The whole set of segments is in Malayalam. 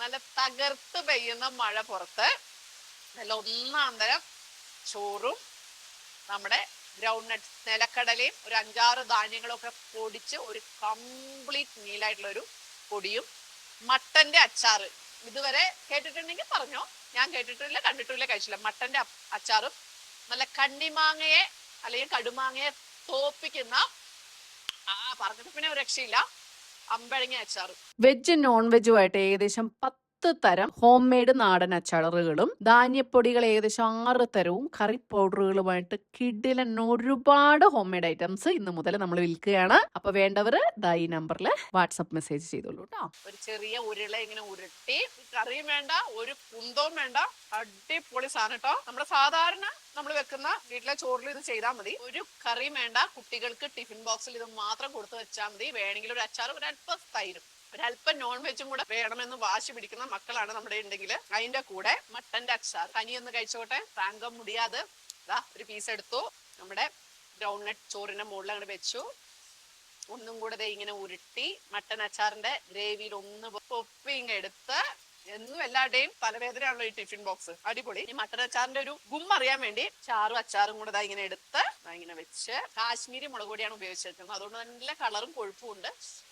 നല്ല തകർത്ത് പെയ്യുന്ന മഴ പുറത്ത് നല്ല ഒന്നാം തരം ചോറും നമ്മുടെ ഗ്രൗണ്ട് നിലക്കടലയും ഒരു അഞ്ചാറ് ധാന്യങ്ങളൊക്കെ പൊടിച്ച് ഒരു കംപ്ലീറ്റ് മീലായിട്ടുള്ള ഒരു പൊടിയും മട്ടന്റെ അച്ചാറ്. ഇതുവരെ കേട്ടിട്ടുണ്ടെങ്കിൽ പറഞ്ഞോ. ഞാൻ കേട്ടിട്ടില്ല കണ്ടിട്ടില്ല കഴിച്ചില്ല. മട്ടന്റെ അച്ചാറും നല്ല കണ്ണിമാങ്ങയെ അല്ലെങ്കിൽ കടുമാങ്ങയെ തോപ്പിക്കുന്ന ആ പറഞ്ഞിട്ട് പിന്നെ ഒരു രക്ഷയില്ല. അമ്പഴങ്ങ അച്ചാറും. വെജ് നോൺ വെജുമായിട്ട് ഏകദേശം പത്ത് തരം ഹോം മെയ്ഡ് നാടൻ അച്ചാറുകളും ധാന്യപ്പൊടികൾ ഏകദേശം ആറ് തരവും കറി പൗഡറുകളുമായിട്ട് കിഡിലൻ ഒരുപാട് ഹോം മെയ്ഡ് ഐറ്റംസ് ഇന്ന് മുതൽ നമ്മൾ വിൽക്കുകയാണ്. അപ്പൊ വേണ്ടവർ ദാ ഈ നമ്പറിൽ വാട്സപ്പ് മെസ്സേജ് ചെയ്തോളൂ കേട്ടോ ഒരു ചെറിയ ഉരുള ഇങ്ങനെ ഉരുട്ടി കറിയും വേണ്ട ഒരു കുന്തവും വേണ്ട അടിപൊളി സാധനം കേട്ടോ നമ്മുടെ സാധാരണ നമ്മൾ വെക്കുന്ന വീട്ടിലെ ചോറിൽ ഇത് ചെയ്താൽ മതി. ഒരു കറിയും വേണ്ട കുട്ടികൾക്ക് ടിഫിൻ ബോക്സിൽ ഇത് മാത്രം കൊടുത്തു വെച്ചാൽ മതി. വേണമെങ്കിൽ ഒരു അച്ചാർ ഒരു അല്പം തൈരും. ഒരല്പം നോൺ വെജും കൂടെ വേണമെന്ന് വാശി പിടിക്കുന്ന മക്കളാണ് നമ്മുടെ ഉണ്ടെങ്കിൽ അതിന്റെ കൂടെ മട്ടന്റെ അച്ചാർ. തനിയൊന്ന് കഴിച്ചോട്ടെ? താങ്കം മുടിയാതെ ഒരു പീസ് എടുത്തു. നമ്മുടെ ഗ്രൗണ്ട് നട്ട് ചോറിന്റെ മുകളിൽ അങ്ങോട്ട് വെച്ചു. ഒന്നും കൂടെ ഇങ്ങനെ ഉരുട്ടി മട്ടൻ അച്ചാറിന്റെ ഗ്രേവിയിൽ ഒന്ന് പൊപ്പി ഇങ്ങ് എടുത്ത് എന്നും എല്ലാവരുടെയും തലവേദനയാണല്ലോ ഈ ടിഫിൻ ബോക്സ്. അടിപൊളി. ഈ മട്ടൻ അച്ചാറിന്റെ ഒരു ഗും അറിയാൻ വേണ്ടി ചാറും അച്ചാറും കൂടെ ദാ ഇങ്ങനെ എടുത്ത് ഇങ്ങനെ വെച്ച് കാശ്മീരി മുളക് പൊടിയാണ് ഉപയോഗിച്ചിരിക്കുന്നത്. അതുകൊണ്ട് നല്ല കളറും കൊഴുപ്പും ഉണ്ട്.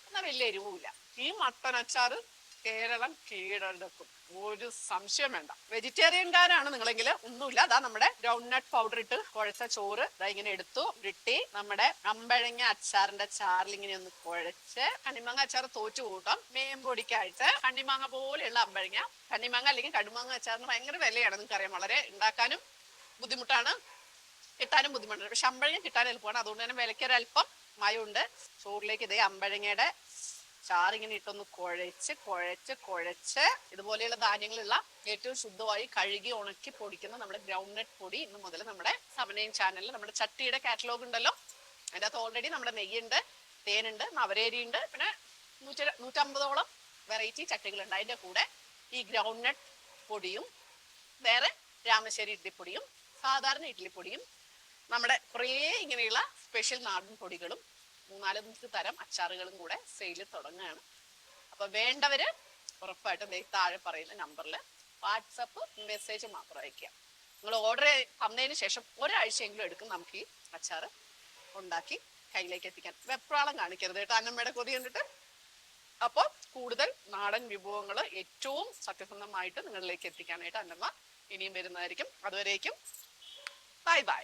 എന്നാൽ വലിയ എരിവുമില്ല. ഈ മട്ടൻ അച്ചാറ് കേരളം കീഴടക്കും. ഒരു സംശയം വേണ്ട. വെജിറ്റേറിയൻകാരാണ് നിങ്ങളെങ്കിൽ ഒന്നുമില്ല. അതാ നമ്മുടെ ഗ്രൗണ്ട് നട്ട് പൗഡർ ഇട്ട് കുഴച്ച ചോറ് ദാ ഇങ്ങനെ എടുത്തു ഉരുട്ടി നമ്മുടെ അമ്പഴങ്ങ അച്ചാറിന്റെ ചാറിൽ ഇങ്ങനെ ഒന്ന് കുഴച്ച് കണ്ണിമാങ്ങ അച്ചാർ തോറ്റു കൂട്ടാം. മേമ്പൊടിക്കായിട്ട് കണ്ണിമാങ്ങ പോലെയുള്ള അമ്പഴങ്ങ. കണ്ണിമാങ്ങ അല്ലെങ്കിൽ കടുമാങ്ങ അച്ചാറിന് ഭയങ്കര വിലയാണ് നിങ്ങൾക്കറിയാം. വളരെ ഉണ്ടാക്കാനും ബുദ്ധിമുട്ടാണ്. കിട്ടാനും ബുദ്ധിമുട്ടാണ്. പക്ഷെ അമ്പഴങ്ങ കിട്ടാൻ എളുപ്പമാണ്. അതുകൊണ്ട് തന്നെ വിലയ്ക്കൊരല്പം മയമുണ്ട്. ചോറിലേക്ക് ഇതേ അമ്പഴങ്ങയുടെ ചാറിങ്ങനെ ഇട്ടൊന്ന് കുഴച്ച് കുഴച്ച് കുഴച്ച് ഇതുപോലെയുള്ള ധാന്യങ്ങളുള്ള ഏറ്റവും ശുദ്ധമായി കഴുകി ഉണക്കി പൊടിക്കുന്ന നമ്മുടെ ഗ്രൗണ്ട് നട്ട് പൊടി ഇന്ന് മുതൽ നമ്മുടെ സമനയം ചാനലിൽ നമ്മുടെ ചട്ടിയുടെ കാറ്റലോഗ് ഉണ്ടല്ലോ. അതിന്റെ അകത്ത് ഓൾറെഡി നമ്മുടെ നെയ്യുണ്ട് തേനുണ്ട് നവരേരി ഉണ്ട് പിന്നെ നൂറ്റി നൂറ്റമ്പതോളം വെറൈറ്റി ചട്ടികളുണ്ട്. അതിന്റെ കൂടെ ഈ ഗ്രൗണ്ട് നട്ട് പൊടിയും വേറെ രാമശ്ശേരി ഇഡ്ഡിപ്പൊടിയും സാധാരണ ഇഡ്ഡലിപ്പൊടിയും നമ്മുടെ കുറേ ഇങ്ങനെയുള്ള സ്പെഷ്യൽ നാടൻ പൊടികളും മൂന്നാലഞ്ച് തരം. അച്ചാറുകളും കൂടെ സെയിൽ തുടങ്ങുകയാണ് അപ്പൊ വേണ്ടവര് ഉറപ്പായിട്ടും താഴെ പറയുന്ന നമ്പറിൽ വാട്സപ്പ് മെസ്സേജ് മാത്രം അയക്കുക നിങ്ങൾ ഓർഡർ തന്നതിന് ശേഷം ഒരാഴ്ചയെങ്കിലും എടുക്കും നമുക്ക് ഈ അച്ചാറ് ഉണ്ടാക്കി കയ്യിലേക്ക് എത്തിക്കാൻ. വെപ്രാളം കാണിക്കരുത് കേട്ടോ അന്നമ്മയുടെ കൊതി കണ്ടിട്ട്. അപ്പോൾ കൂടുതൽ നാടൻ വിഭവങ്ങൾ ഏറ്റവും സത്യസന്ധമായിട്ട് നിങ്ങളിലേക്ക് എത്തിക്കാനായിട്ട് അന്നമ്മ ഇനിയും വരുന്നതായിരിക്കും. അതുവരേക്കും ബൈ ബൈ